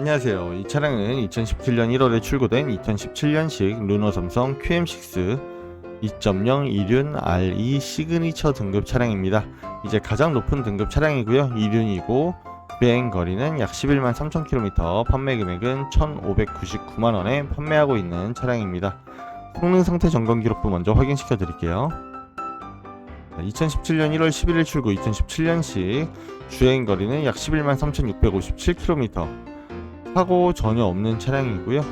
안녕하세요. 이 차량은 2017년 1월에 출고된 2017년식 르노 삼성 QM6 2.0 이륜 RE 시그니처 등급 차량입니다. 이제 가장 높은 등급 차량이고요. 이륜이고 비행 거리는 약 11만 3천 km, 판매 금액은 1,599만 원에 판매하고 있는 차량입니다. 성능 상태 점검 기록부 먼저 확인시켜 드릴게요. 2017년 1월 11일 출고 2017년식 주행 거리는 약 11만 3,657km. 사고 전혀 없는 차량이고요.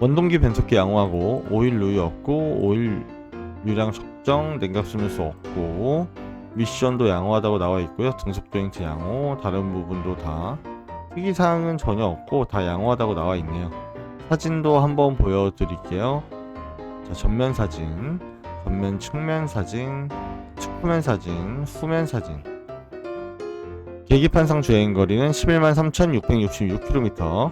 원동기 변속기 양호하고 오일 누유 없고 오일 유량 적정 냉각수면수 없고 미션도 양호하다고 나와 있고요. 등속 조인트 양호 다른 부분도 다 특이사항은 전혀 없고 다 양호하다고 나와 있네요. 사진도 한번 보여드릴게요. 자 전면 사진, 전면 측면 사진, 측후면 사진, 후면 사진. 계기판상 주행 거리는 11만 3,666km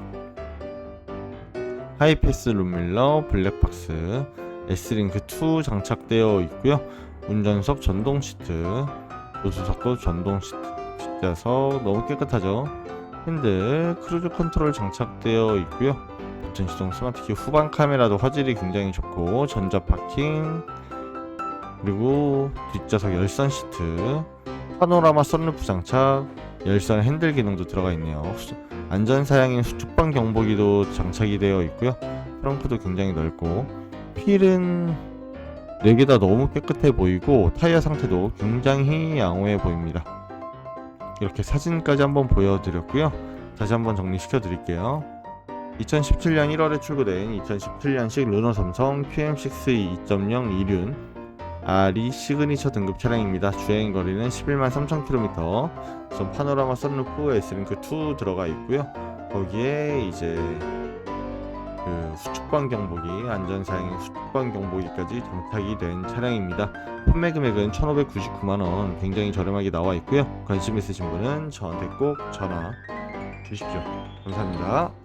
하이패스 룸밀러 블랙박스 S링크2 장착되어 있고요. 운전석 전동 시트 조수석도 전동 시트 뒷좌석 너무 깨끗하죠? 핸들 크루즈 컨트롤 장착되어 있고요. 버튼 시동 스마트키 후방 카메라도 화질이 굉장히 좋고 전자 파킹 그리고 뒷좌석 열선 시트 파노라마 썬루프 장착 열선 핸들 기능도 들어가 있네요. 수- 안전 사양인 수축방 경보기도 장착이 되어 있고요. 트렁크도 굉장히 넓고 휠은 4개 다 너무 깨끗해 보이고 타이어 상태도 굉장히 양호해 보입니다. 이렇게 사진까지 한번 보여드렸고요. 다시 한번 정리시켜 드릴게요. 2017년 1월에 출고된 2017년식 르노 삼성 QM6 2.0 이륜 RE 시그니처 등급 차량입니다. 주행 거리는 11만 3천 km. 전 파노라마 썬루프 S링크 2 들어가 있고요. 거기에 이제 그 수축방 경보기, 안전사양인 수축방 경보기까지 장착이 된 차량입니다. 판매 금액은 1,599만 원, 굉장히 저렴하게 나와 있고요. 관심 있으신 분은 저한테 꼭 전화 주십시오. 감사합니다.